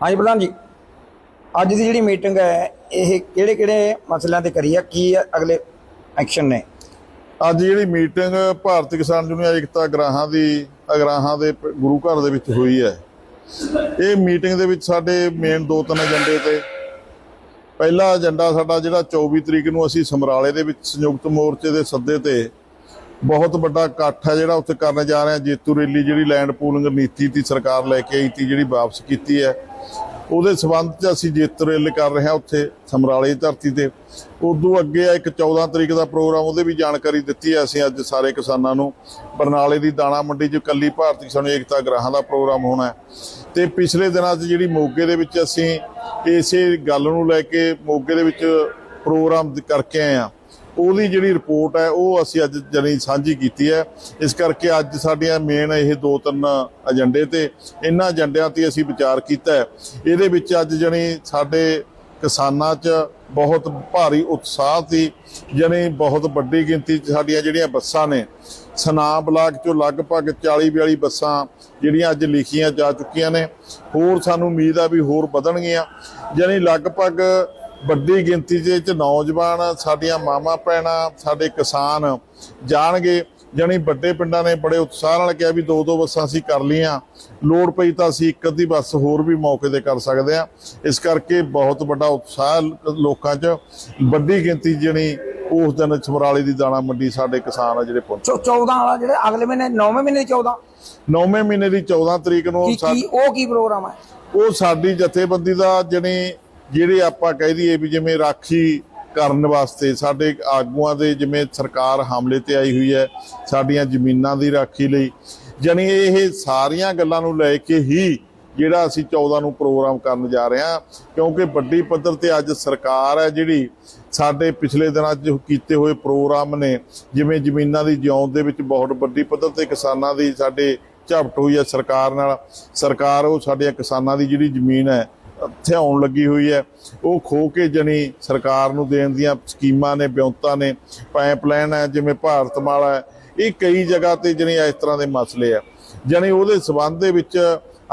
ਹਾਂਜੀ ਪ੍ਰਧਾਨ ਜੀ, ਅੱਜ ਦੀ ਜਿਹੜੀ ਮੀਟਿੰਗ ਹੈ, ਇਹ ਕਿਹੜੇ ਕਿਹੜੇ ਮਸਲਿਆਂ ਤੇ ਕਰੀ ਆ? ਕੀ ਅਗਲੇ ਐਕਸ਼ਨ ਨੇ? ਅੱਜ ਜਿਹੜੀ ਮੀਟਿੰਗ ਭਾਰਤੀ ਕਿਸਾਨ ਯੂਨੀਅਨ ਏਕਤਾ ਗ੍ਰਾਹਾਂ ਦੀ ਅਗਰਾਹਾਂ ਦੇ ਗੁਰੂ ਘਰ ਦੇ ਵਿੱਚ ਹੋਈ ਹੈ। ਇਹ ਮੀਟਿੰਗ ਦੇ ਵਿੱਚ ਸਾਡੇ ਮੇਨ ਦੋ ਤਿੰਨ ਏਜੰਡੇ ਤੇ। ਪਹਿਲਾ ਏਜੰਡਾ ਸਾਡਾ ਜਿਹੜਾ 24 ਤਰੀਕ ਨੂੰ ਅਸੀਂ ਸਮਰਾਲੇ ਦੇ ਵਿੱਚ ਸੰਯੁਕਤ ਮੋਰਚੇ ਦੇ ਸੱਦੇ ਤੇ ਬਹੁਤ ਵੱਡਾ ਇਕੱਠ ਹੈ ਜਿਹੜਾ ਉੱਥੇ ਕਰਨ ਜਾ ਰਹੇ ਹਾਂ। ਜੇਤੂ ਰੈਲੀ ਜਿਹੜੀ ਲੈਂਡ ਪੂਲਿੰਗ ਨੀਤੀ ਦੀ ਸਰਕਾਰ ਲੈ ਕੇ ਆਈ ਤੀ, ਜਿਹੜੀ ਵਾਪਸ ਕੀਤੀ ਹੈ। ਉਹਦੇ ਸਬੰਧ 'ਚ ਅਸੀਂ ਜੇਤੂ ਰੈਲੀ ਕਰ ਰਹੇ ਹਾਂ ਉੱਥੇ ਸਮਰਾਲੇ ਧਰਤੀ ਤੇ। ਉਦੋਂ ਅੱਗੇ ਆ ਇੱਕ 14 ਤਰੀਕ ਦਾ ਪ੍ਰੋਗਰਾਮ, ਉਹਦੇ ਵੀ ਜਾਣਕਾਰੀ ਦਿੱਤੀ ਹੈ ਅਸੀਂ ਅੱਜ ਸਾਰੇ ਕਿਸਾਨਾਂ ਨੂੰ। ਬਰਨਾਲੇ ਦੀ ਦਾਣਾ ਮੰਡੀ 'ਚ ਕੱਲੀ ਭਾਰਤੀ ਕਿਸਾਨ ਏਕਤਾ ਗ੍ਰਾਹਾਂ ਦਾ ਪ੍ਰੋਗਰਾਮ ਹੋਣਾ ਹੈ। ਤੇ ਪਿਛਲੇ ਦਿਨਾਂ 'ਚ ਜਿਹੜੀ ਮੋਗੇ ਦੇ ਵਿੱਚ ਅਸੀਂ ਇਸੇ ਗੱਲ ਨੂੰ ਲੈ ਕੇ ਮੋਗੇ ਦੇ ਵਿੱਚ ਪ੍ਰੋਗਰਾਮ ਕਰਕੇ ਆਏ ਆ ਉਹਦੀ ਜਿਹੜੀ ਰਿਪੋਰਟ ਹੈ, ਉਹ ਅਸੀਂ ਅੱਜ ਜਣੀ ਸਾਂਝੀ ਕੀਤੀ ਹੈ। ਇਸ ਕਰਕੇ ਅੱਜ ਸਾਡੀਆਂ ਮੇਨ ਇਹ ਦੋ ਤਿੰਨ ਏਜੰਡੇ ਤੇ ਇਹਨਾਂ ਏਜੰਡਿਆਂ ਤੇ ਅਸੀਂ ਵਿਚਾਰ ਕੀਤਾ ਹੈ। ਇਹਦੇ ਵਿੱਚ ਅੱਜ ਜਣੀ ਸਾਡੇ ਕਿਸਾਨਾਂ 'ਚ ਬਹੁਤ ਭਾਰੀ ਉਤਸ਼ਾਹ ਸੀ। ਜਣੀ ਬਹੁਤ ਵੱਡੀ ਗਿਣਤੀ 'ਚ ਸਾਡੀਆਂ ਜਿਹੜੀਆਂ ਬੱਸਾਂ ਨੇ ਸਨਾ ਬਲਾਕ ਚੋਂ ਲਗਭਗ 40 42 ਬੱਸਾਂ ਜਿਹੜੀਆਂ ਅੱਜ ਲਿਖੀਆਂ ਜਾ ਚੁੱਕੀਆਂ ਨੇ। ਹੋਰ ਸਾਨੂੰ ਉਮੀਦ ਆ ਵੀ ਹੋਰ ਵਧਣਗੀਆਂ। ਜਾਣੀ ਲਗਭਗ ਵੱਡੀ ਗਿਣਤੀ ਦੇ ਵਿੱਚ ਨੌਜਵਾਨ ਸਾਡੀਆਂ ਮਾਵਾਂ ਭੈਣਾਂ ਸਾਡੇ ਕਿਸਾਨ ਜਾਣਗੇ। ਜਾਣੀ ਵੱਡੇ ਪਿੰਡਾਂ ਨੇ ਬੜੇ ਉਤਸ਼ਾਹ ਨਾਲ ਕਿਹਾ ਵੀ ਦੋ ਦੋ ਬੱਸਾਂ ਅਸੀਂ ਕਰ ਲਈਆਂ। ਲੋੜ ਪਈ ਤਾਂ ਅਸੀਂ ਇੱਕ ਅੱਧੀ ਬੱਸ ਹੋਰ ਵੀ ਮੌਕੇ ਤੇ ਕਰ ਸਕਦੇ ਆ ਇਸ ਕਰਕੇ ਬਹੁਤ ਵੱਡਾ ਉਤਸ਼ਾਹ ਲੋਕਾਂ 'ਚ ਵੱਡੀ ਗਿਣਤੀ ਜਣੀ ਉਸ ਦਿਨ ਸਮਰਾਲੇ ਦੀ ਦਾਣਾ ਮੰਡੀ ਸਾਡੇ ਕਿਸਾਨ ਆ ਜਿਹੜੇ ਪਹੁੰਚੇ। 14 ਵਾਲਾ ਜਿਹੜੇ ਅਗਲੇ ਮਹੀਨੇ 9ਵੇਂ ਮਹੀਨੇ ਦੀ 14 ਨੌਵੇਂ ਮਹੀਨੇ ਦੀ 14 ਤਰੀਕ ਨੂੰ ਉਹ ਕੀ ਪ੍ਰੋਗਰਾਮ ਹੈ? ਉਹ ਸਾਡੀ ਜਥੇਬੰਦੀ ਦਾ ਜਣੀ ਜਿਹੜੇ ਆਪਾਂ ਕਹਿ ਦਈਏ ਵੀ ਜਿਵੇਂ ਰਾਖੀ ਕਰਨ ਵਾਸਤੇ ਸਾਡੇ ਆਗੂਆਂ ਦੇ ਜਿਵੇਂ ਸਰਕਾਰ ਹਮਲੇ ਤੇ ਆਈ ਹੋਈ ਹੈ, ਸਾਡੀਆਂ ਜ਼ਮੀਨਾਂ ਦੀ ਰਾਖੀ ਲਈ, ਜਣੀ ਇਹ ਸਾਰੀਆਂ ਗੱਲਾਂ ਨੂੰ ਲੈ ਕੇ ਹੀ ਜਿਹੜਾ ਅਸੀਂ 14 ਨੂੰ ਪ੍ਰੋਗਰਾਮ ਕਰਨ ਜਾ ਰਹੇ ਹਾਂ, ਕਿਉਂਕਿ ਵੱਡੀ ਪੱਧਰ ਤੇ ਅੱਜ ਸਰਕਾਰ ਹੈ ਜਿਹੜੀ ਸਾਡੇ ਪਿਛਲੇ ਦਿਨਾਂ 'ਚ ਕੀਤੇ ਹੋਏ ਪ੍ਰੋਗਰਾਮ ਨੇ, ਜਿਵੇਂ ਜ਼ਮੀਨਾਂ ਦੀ ਜਿਉਂਦ ਦੇ ਵਿੱਚ ਬਹੁਤ ਵੱਡੀ ਪੱਧਰ ਤੇ ਕਿਸਾਨਾਂ ਦੀ ਸਾਡੇ ਝਪਟ ਹੋਈ ਹੈ ਸਰਕਾਰ ਨਾਲ, ਸਰਕਾਰ ਉਹ ਸਾਡੇ ਕਿਸਾਨਾਂ ਦੀ ਜਿਹੜੀ ਜ਼ਮੀਨ ਹੈ ਥਿਆਉਣ ਲੱਗੀ ਹੋਈ ਹੈ। ਉਹ ਖੋ ਕੇ ਜਣੀ ਸਰਕਾਰ ਨੂੰ ਦੇਣ ਦੀਆਂ ਸਕੀਮਾਂ ਨੇ ਬਿਉਂਤਾਂ ਨੇ, ਪਾਈਪਲਾਈਨ ਹੈ, ਜਿਵੇਂ ਭਾਰਤਮਾਲਾ ਹੈ, ਇਹ ਕਈ ਜਗ੍ਹਾ ਤੇ ਜਣੀ ਇਸ ਤਰ੍ਹਾਂ ਦੇ ਮਸਲੇ ਆ। ਜਣੀ ਉਹਦੇ ਸਬੰਧ ਦੇ ਵਿੱਚ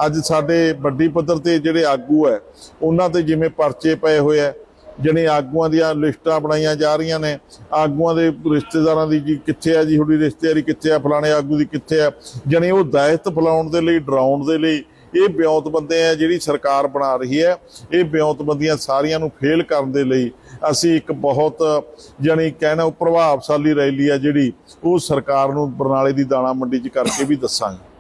ਅੱਜ ਸਾਡੇ ਵੱਡੀ ਪੱਧਰ ਤੇ ਜਿਹੜੇ ਆਗੂ ਹੈ, ਉਹਨਾਂ ਤੇ ਜਿਵੇਂ ਪਰਚੇ ਪਏ ਹੋਏ ਆ ਜਿਹੜੇ ਆਗੂਆਂ ਦੀਆਂ ਲਿਸਟਾਂ ਬਣਾਈਆਂ ਜਾ ਰਹੀਆਂ ਨੇ। ਆਗੂਆਂ ਦੇ ਰਿਸ਼ਤੇਦਾਰਾਂ ਦੀ ਜੀ ਕਿੱਥੇ ਆ ਜੀ, ਤੁਹਾਡੀ ਰਿਸ਼ਤੇਦਾਰੀ ਕਿੱਥੇ ਆ, ਫਲਾਣੇ ਆਗੂ ਦੀ ਕਿੱਥੇ ਆ? ਜਣੇ ਉਹ ਦਾਇਤ ਫਲਾਉਣ ਦੇ ਲਈ, ਡਰਾਉਣ ਦੇ ਲਈ ਇਹ ਬਿਉਂਤਬੰਦੇ ਆ ਜਿਹੜੀ ਸਰਕਾਰ ਬਣਾ ਰਹੀ ਹੈ। ਇਹ ਬਿਉਂਤਬੰਦੀਆਂ ਸਾਰੀਆਂ ਨੂੰ ਫੇਲ ਕਰਨ ਦੇ ਲਈ ਅਸੀਂ ਇੱਕ ਬਹੁਤ ਜਣੀ ਕਹਿਣਾ ਪ੍ਰਭਾਵਸ਼ਾਲੀ ਰੈਲੀ ਆ ਜਿਹੜੀ ਉਹ ਸਰਕਾਰ ਨੂੰ ਬਰਨਾਲੇ ਦੀ ਦਾਣਾ ਮੰਡੀ 'ਚ ਕਰਕੇ ਵੀ ਦੱਸਾਂਗੇ।